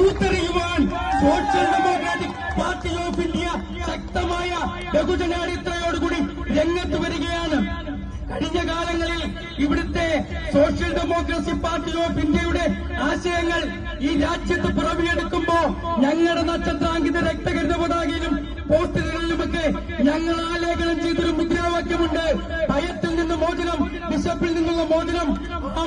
തൂത്തെറിയുവാൻ social democratic party of India ശക്തമായ ബഹുജനാടിത്തയോടുകൂടി രംഗത്ത് വരികയാണ്. കഴിഞ്ഞ കാലങ്ങളിൽ ഇവിടുത്തെ സോഷ്യൽ ഡെമോക്രസി പാർട്ടി ഓഫ് ഇന്ത്യയുടെ ആശയങ്ങൾ ഈ രാജ്യത്ത് പുറമെടുക്കുമ്പോ ഞങ്ങളുടെ നക്ഷത്രാങ്കിത രക്തകരുത പതാകയിലും പോസ്റ്ററുകളിലുമൊക്കെ ഞങ്ങൾ ആലേഖനം ചെയ്തൊരു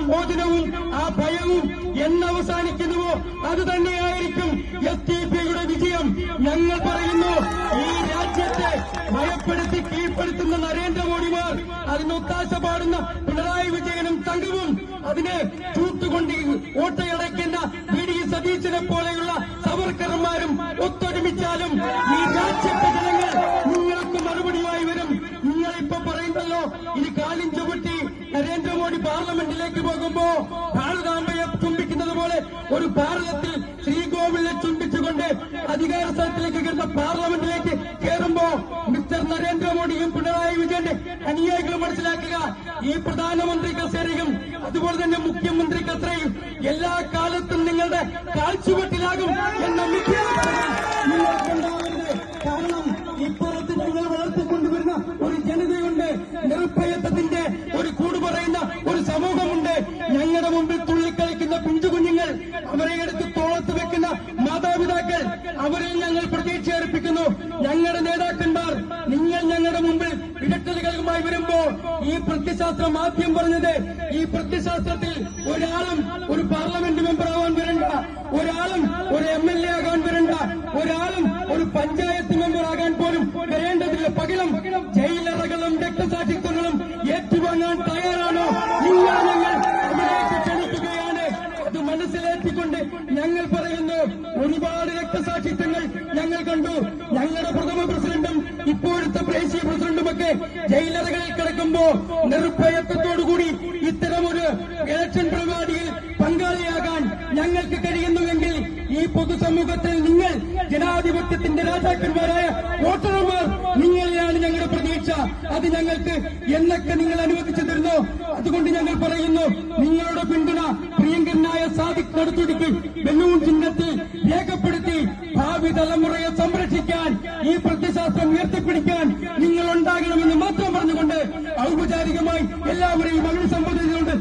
മോചനവും ആ ഭയവും എന്നവസാനിക്കുന്നുവോ അത് തന്നെയായിരിക്കും എസ് ടി പിയുടെ വിജയം. ഞങ്ങൾ പറയുന്നു ഈ രാജ്യത്തെ ഭയപ്പെടുത്തി കീഴ്പ്പെടുത്തുന്ന നരേന്ദ്രമോദിമാർ അതിന് ഒത്താശ പാടുന്ന പിണറായി വിജയനും സംഘവും അതിനെ ചൂത്തുകൊണ്ട് ഓട്ടയടയ്ക്കുന്ന വി ഡി സതീശനെ പോലെയുള്ള സവർക്കർമാരും ഒത്തൊരുമിച്ചാലും ഈ രാജ്യത്തെ ജനങ്ങൾ നിങ്ങൾക്ക് മറുപടിയായി വരും. നിങ്ങൾ ഇപ്പൊ പറയുന്നല്ലോ ഇനി കാലിൻ ചുവട്ടി നരേന്ദ്രമോദി പാർലമെന്റിലേക്ക് പോകുമ്പോ ഭാരതാംബയെ ചുംബിക്കുന്നത് പോലെ ഒരു ഭാരതത്തിൽ ശ്രീകോവിലിനെ ചുംബിച്ചുകൊണ്ട് അധികാര സ്ഥലത്തിലേക്ക് കയറുന്ന പാർലമെന്റിലേക്ക് കയറുമ്പോ മിസ്റ്റർ നരേന്ദ്രമോദിയും പിണറായി വിജയന്റെ അനുയായികൾ മനസ്സിലാക്കുക. ഈ പ്രധാനമന്ത്രി കസേരയും അതുപോലെ തന്നെ മുഖ്യമന്ത്രി കസേരയും എല്ലാ കാലത്തും നിങ്ങളുടെ കാൽച്ചുവട്ടിലാകും എന്ന മിക്ക കാരണം ഇപ്പുറത്ത് അവരിൽ ഞങ്ങൾ പ്രതീക്ഷയർപ്പിക്കുന്നു ഞങ്ങളുടെ നേതാക്കന്മാർ നിങ്ങൾ ഞങ്ങളുടെ മുമ്പിൽ ഇടക്കലുകളുമായി വരുമ്പോ ഈ പ്രത്യശാസ്ത്രം ആദ്യം പറഞ്ഞത് ഈ പ്രത്യശാസ്ത്രത്തിൽ ഒരാളും ഒരു പാർലമെന്റ് മെമ്പർ ആവാൻ വരണ്ട ഒരാളും ഒരു എം എൽ എ ആകാൻ വരണ്ട ഒരാളും ഒരു പഞ്ചായത്ത് മെമ്പർ ആകാൻ പോലും വരേണ്ടതില്ല. പകരം ജയിലറകളും രക്തസാക്ഷിത്വങ്ങളും ഏറ്റുവാങ്ങാൻ തയ്യാറാണോ നിങ്ങൾ ഞങ്ങൾ അതിലേക്ക് ക്ഷണിക്കുകയാണ് അത് മനസ്സിലേറ്റിക്കൊണ്ട് ഞങ്ങൾ പറയുന്നു ഒരുപാട് രക്തസാക്ഷിത്വങ്ങൾ ഞങ്ങൾ കണ്ടു. ഞങ്ങളുടെ പ്രഥമ പ്രസിഡന്റും ഇപ്പോഴത്തെ ദേശീയ പ്രസിഡന്റുമൊക്കെ ജയിലറകളിൽ കിടക്കുമ്പോ നിർഭയത്വത്തോടുകൂടി ഇത്തരമൊരു ഇലക്ഷൻ പരിപാടിയിൽ പങ്കാളിയാകാൻ ഞങ്ങൾക്ക് കഴിയുന്നുവെങ്കിൽ ഈ പൊതുസമൂഹത്തിൽ നിങ്ങൾ ജനാധിപത്യത്തിന്റെ രാജാക്കന്മാരായ വോട്ടർമാർ നിങ്ങളെയാണ് ഞങ്ങളുടെ പ്രതീക്ഷ. അത് ഞങ്ങൾക്ക് എന്നൊക്കെ നിങ്ങൾ അനുവദിച്ചു തരുന്നു. അതുകൊണ്ട് ഞങ്ങൾ പറയുന്നു നിങ്ങളുടെ പിന്തുണ പ്രിയങ്കരനായ സാദിഖ് ഈ പ്രത്യശാസ്ത്രം ഉയർത്തിപ്പിടിക്കാൻ നിങ്ങൾ ഉണ്ടാകണമെന്ന് മാത്രം പറഞ്ഞുകൊണ്ട് ഔപചാരികമായി എല്ലാവരെയും അഭിസംബോധന ചെയ്തുകൊണ്ട്